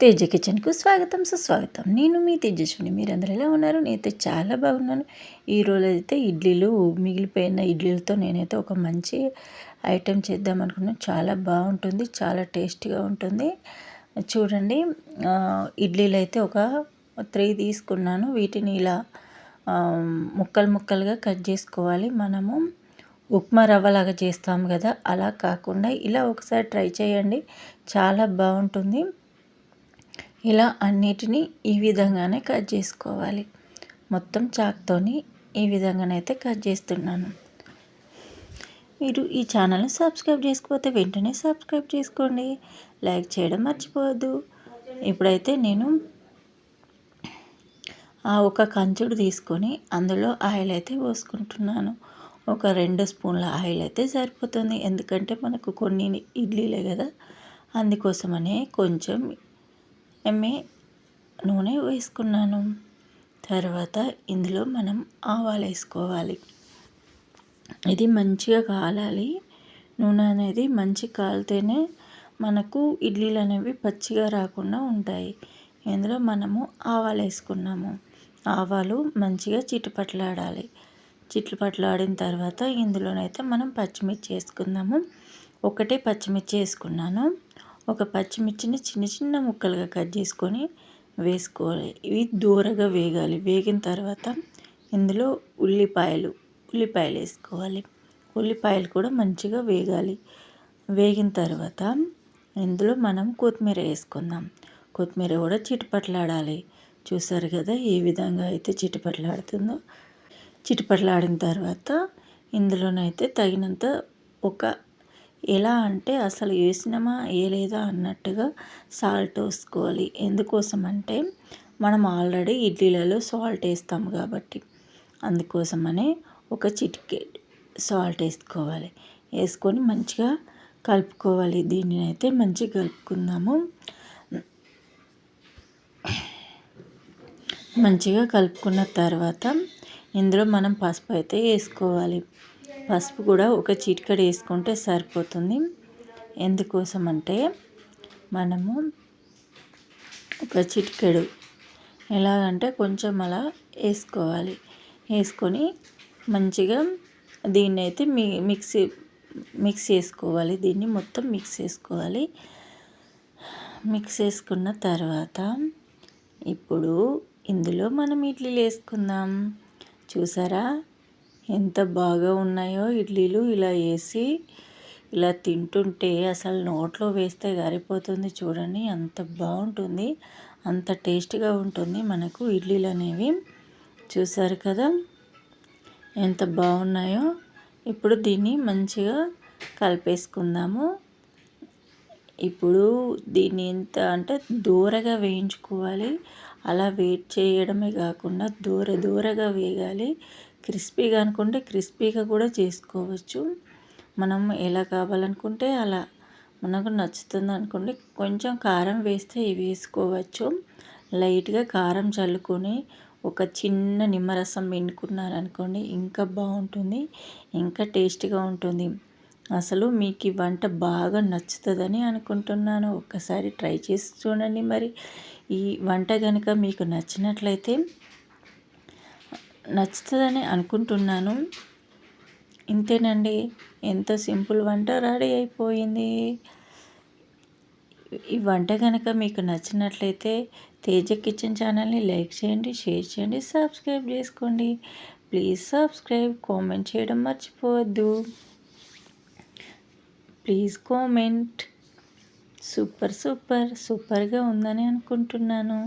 తేజ కిచెన్కు స్వాగతం సుస్వాగతం. నేను మీ తేజస్విని. మీరందరూ ఎలా ఉన్నారు? నేనైతే చాలా బాగున్నాను. ఈరోజు అయితే ఇడ్లీలు మిగిలిపోయిన ఇడ్లీలతో నేనైతే ఒక మంచి ఐటెం చేద్దాం అనుకున్నాను. చాలా బాగుంటుంది చాలా టేస్టీగా ఉంటుంది. చూడండి ఇడ్లీలు అయితే ఒక త్రీ తీసుకున్నాను. వీటిని ఇలా ముక్కలు ముక్కలుగా కట్ చేసుకోవాలి. మనము ఉప్మా రవ్వలాగా చేస్తాము కదా అలా కాకుండా ఇలా ఒకసారి ట్రై చేయండి. చాలా బాగుంటుంది. ఇలా అన్నిటినీ ఈ విధంగానే కట్ చేసుకోవాలి. మొత్తం చాక్తోని ఈ విధంగానైతే కట్ చేస్తున్నాను. మీరు ఈ ఛానల్ని సబ్స్క్రైబ్ చేసుకోకపోతే వెంటనే సబ్స్క్రైబ్ చేసుకోండి. లైక్ చేయడం మర్చిపోవద్దు. ఇప్పుడైతే నేను ఆ ఒక కంచుడు తీసుకొని అందులో ఆయిల్ అయితే పోసుకుంటున్నాను. ఒక రెండు స్పూన్ల ఆయిల్ అయితే సరిపోతుంది. ఎందుకంటే మనకు కొన్ని ఇడ్లీలే కదా. అందుకోసమనే కొంచెం ఎంఏ నూనె వేసుకున్నాను. తర్వాత ఇందులో మనం ఆవాలు వేసుకోవాలి. ఇది మంచిగా కాలాలి. నూనె అనేది మంచి కాలితేనే మనకు ఇడ్లీలు అనేవి పచ్చిగా రాకుండా ఉంటాయి. ఇందులో మనము ఆవాలు వేసుకున్నాము. ఆవాలు మంచిగా చిట్టుపట్లాడాలి చిట్టుపట్లాడిన తర్వాత ఇందులోనైతే మనం పచ్చిమిర్చి వేసుకుందాము. ఒకటే పచ్చిమిర్చి వేసుకున్నాను. ఒక పచ్చిమిర్చిని చిన్న చిన్న ముక్కలుగా కట్ చేసుకొని వేసుకోవాలి. ఇవి దూరగా వేగాలి. వేగిన తర్వాత ఇందులో ఉల్లిపాయలు ఉల్లిపాయలు వేసుకోవాలి. ఉల్లిపాయలు కూడా మంచిగా వేగాలి. వేగిన తర్వాత ఇందులో మనం కొత్తిమీర వేసుకుందాం. కొత్తిమీర కూడా చిటిపట్లాడాలి. చూసారు కదా ఏ విధంగా అయితే చిటిపట్లాడుతుందో. చిటిపట్లాడిన తర్వాత ఇందులోనైతే తగినంత ఒక ఎలా అంటే అసలు వేసినామా వేయలేదా అన్నట్టుగా సాల్ట్ వేసుకోవాలి. ఎందుకోసం అంటే మనం ఆల్రెడీ ఇడ్లీలలో సాల్ట్ వేస్తాము కాబట్టి. అందుకోసమనే ఒక చిటికే సాల్ట్ వేసుకోవాలి. వేసుకొని మంచిగా కలుపుకోవాలి. దీనిని అయితే మంచిగా కలుపుకుందాము. మంచిగా కలుపుకున్న తర్వాత ఇందులో మనం పసుపు అయితే వేసుకోవాలి. పసుపు కూడా ఒక చిటికడ వేసుకుంటే సరిపోతుంది. ఎందుకోసం అంటే మనము ఒక చిటికెడు. ఎలాగంటే కొంచెం అలా వేసుకోవాలి. వేసుకొని మంచిగా దీన్ని అయితే మీ మిక్సీ మిక్స్ చేసుకోవాలి. దీన్ని మొత్తం మిక్స్ చేసుకోవాలి. మిక్స్ చేసుకున్న తర్వాత ఇప్పుడు ఇందులో మనం ఇడ్లీలు వేసుకుందాం. చూసారా? ఎంత బాగా ఉన్నాయో ఇడ్లీలు ఇలా వేసి ఇలా తింటుంటే అసలు నోట్లో వేస్తే గారిపోతుంది చూడండి. అంత బాగుంటుంది. అంత టేస్ట్గా ఉంటుంది మనకు ఇడ్లీలు అనేవి. చూసారు కదా? ఎంత బాగున్నాయో. ఇప్పుడు దీన్ని మంచిగా కలిపేసుకుందాము. ఇప్పుడు దీన్ని ఎంత అంటే దూరగా వేయించుకోవాలి. అలా వెయిట్ చేయడమే కాకుండా దూర దూరగా వేగాలి. క్రిస్పీగా అనుకుంటే క్రిస్పీగా కూడా చేసుకోవచ్చు. మనం ఎలా కావాలనుకుంటే అలా. మనకు నచ్చుతుంది అనుకోండి కొంచెం కారం వేస్తే ఇవి వేసుకోవచ్చు. లైట్గా కారం చల్లుకొని ఒక చిన్న నిమ్మరసం అనుకోండి ఇంకా బాగుంటుంది ఇంకా టేస్టీగా ఉంటుంది. అసలు మీకు ఈ వంట బాగా నచ్చుతుందని అనుకుంటున్నాను. ఒక్కసారి ట్రై చేసి చూడండి మరి. ఈ వంట కనుక మీకు నచ్చినట్లయితే నచ్చుతుందని అనుకుంటున్నాను. ఇంతేనండి ఎంత సింపుల్ వంట రెడీ అయిపోయింది. ఈ వంట కనుక మీకు నచ్చినట్లయితే తేజ కిచెన్ ఛానల్ని లైక్ చేయండి షేర్ చేయండి సబ్స్క్రైబ్ చేసుకోండి. ప్లీజ్ సబ్స్క్రైబ్ కామెంట్ చేయడం మర్చిపోవద్దు. Please comment. సూపర్ సూపర్ సూపర్గా ఉందని అనుకుంటున్నాను.